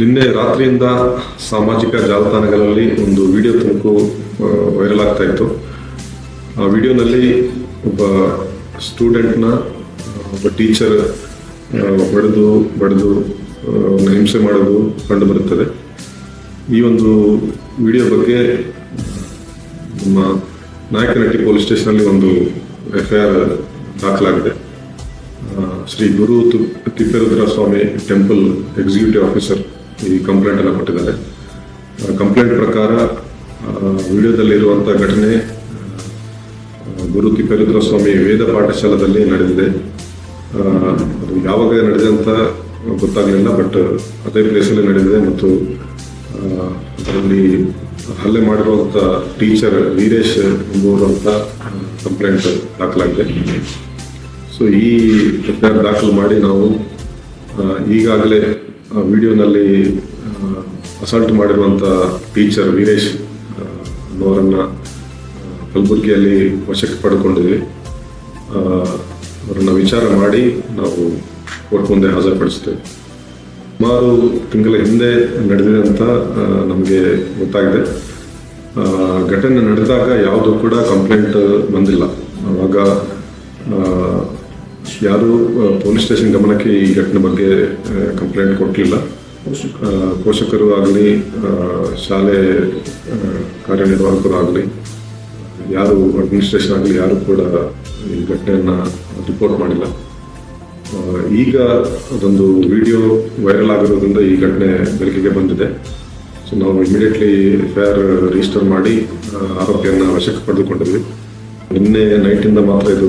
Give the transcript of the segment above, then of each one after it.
ನಿನ್ನೆ ರಾತ್ರಿಯಿಂದ ಸಾಮಾಜಿಕ ಜಾಲತಾಣಗಳಲ್ಲಿ ಒಂದು ವಿಡಿಯೋ ತುಣುಕು ವೈರಲ್ ಆಗ್ತಾ ಇತ್ತು. ಆ ವಿಡಿಯೋನಲ್ಲಿ ಒಬ್ಬ ಸ್ಟೂಡೆಂಟ್ನ ಒಬ್ಬ ಟೀಚರ್ ಹೊಡೆದು, ಬಡಿದು ಹಿಂಸೆ ಮಾಡೋದು ಕಂಡು ಬರುತ್ತದೆ. ಈ ಒಂದು ವಿಡಿಯೋ ಬಗ್ಗೆ ನಮ್ಮ ನಾಯಕನಹಟ್ಟಿ ಪೊಲೀಸ್ ಸ್ಟೇಷನಲ್ಲಿ ಒಂದು ಎಫ್ ಐ ಆರ್ ದಾಖಲಾಗಿದೆ Shri Guru Thipperudra Swami temple executive officer ಈ ಕಂಪ್ಲೇಂಟ್ ಎಲ್ಲ ಕೊಟ್ಟಿದ್ದಾರೆ. ಕಂಪ್ಲೇಂಟ್ ಪ್ರಕಾರ ವಿಡಿಯೋದಲ್ಲಿರುವಂಥ ಘಟನೆ ಗುರು ತಿಪ್ಪೇರುದ್ರ ಸ್ವಾಮಿ ವೇದ ಪಾಠಶಾಲದಲ್ಲಿ ನಡೆದಿದೆ. ಅದು ಯಾವಾಗ ನಡೆದಿದೆ ಅಂತ ಗೊತ್ತಾಗಲಿಲ್ಲ, ಬಟ್ ಅದೇ ಪ್ಲೇಸಲ್ಲಿ ನಡೆದಿದೆ ಮತ್ತು ಅದರಲ್ಲಿ ಹಲ್ಲೆ ಮಾಡಿರುವಂಥ ಟೀಚರ್ ವೀರೇಶ್ ಎಂಬುವರಂಥ ಕಂಪ್ಲೇಂಟ್ ದಾಖಲಾಗಿದೆ. ಸೊ ಈ ಪ್ರಕರಣ ದಾಖಲು ಮಾಡಿ ನಾವು ಈಗಾಗಲೇ ವಿಡಿಯೋನಲ್ಲಿ ಅಸಾಲ್ಟ್ ಮಾಡಿರುವಂಥ ಟೀಚರ್ ವೀರೇಶ್ ಅನ್ನೋರನ್ನು ಕಲಬುರಗಿಯಲ್ಲಿ ವಶಕ್ಕೆ ಪಡ್ಕೊಂಡಿದ್ವಿ ಅವರನ್ನು ವಿಚಾರ ಮಾಡಿ ನಾವು ಕೋರ್ಟ್ ಮುಂದೆ ಹಾಜರುಪಡಿಸ್ತೇವೆ ಸುಮಾರು ತಿಂಗಳ ಹಿಂದೆ ನಡೆದಿದೆ ಅಂತ ನಮಗೆ ಗೊತ್ತಾಗಿದೆ. ಘಟನೆ ನಡೆದಾಗ ಯಾವುದೂ ಕೂಡ ಕಂಪ್ಲೇಂಟ್ ಬಂದಿಲ್ಲ. ಆವಾಗ ಯಾರು ಪೊಲೀಸ್ ಸ್ಟೇಷನ್ ಗಮನಕ್ಕೆ ಈ ಘಟನೆ ಬಗ್ಗೆ ಕಂಪ್ಲೇಂಟ್ ಕೊಟ್ಟಿಲ್ಲ. ಪೋಷಕರು ಆಗಲಿ ಶಾಲೆ ಕಾರ್ಯನಿರ್ವಾಹಕರು ಆಗಲಿ ಯಾರು ಅಡ್ಮಿನಿಸ್ಟ್ರೇಷನ್ ಆಗಲಿ, ಯಾರು ಕೂಡ ಈ ಘಟನೆಯನ್ನು ರಿಪೋರ್ಟ್ ಮಾಡಿಲ್ಲ. ಈಗ ಅದೊಂದು ವಿಡಿಯೋ ವೈರಲ್ ಆಗಿರೋದ್ರಿಂದ ಈ ಘಟನೆ ಬೆಳಕಿಗೆ ಬಂದಿದೆ. ಸೊ ನಾವು immediately F I R register ಮಾಡಿ ಆರೋಪಿಯನ್ನು ವಶಕ್ಕೆ ಪಡೆದುಕೊಂಡಿದ್ವಿ. ನಿನ್ನೆ ನೈಟಿಂದ ಮಾತ್ರ ಇದು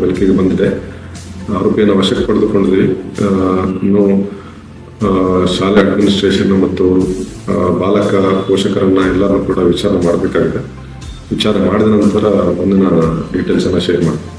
ಬೆಳಕಿಗೆ ಬಂದಿದೆ. ಆರೋಪಿಯನ್ನು ವಶಕ್ಕೆ ಪಡೆದುಕೊಂಡಿದ್ವಿ ಇನ್ನು ಶಾಲೆ ಅಡ್ಮಿನಿಸ್ಟ್ರೇಷನ್ ಮತ್ತು ಬಾಲಕ, ಪೋಷಕರನ್ನ ಎಲ್ಲರೂ ಕೂಡ ವಿಚಾರ ಮಾಡಬೇಕಾಗಿದೆ. ವಿಚಾರ ಮಾಡಿದ ನಂತರ ಮುಂದಿನ ಡೀಟೇಲ್ಸ್ ಅನ್ನ ಶೇರ್ ಮಾಡ್ತೀನಿ.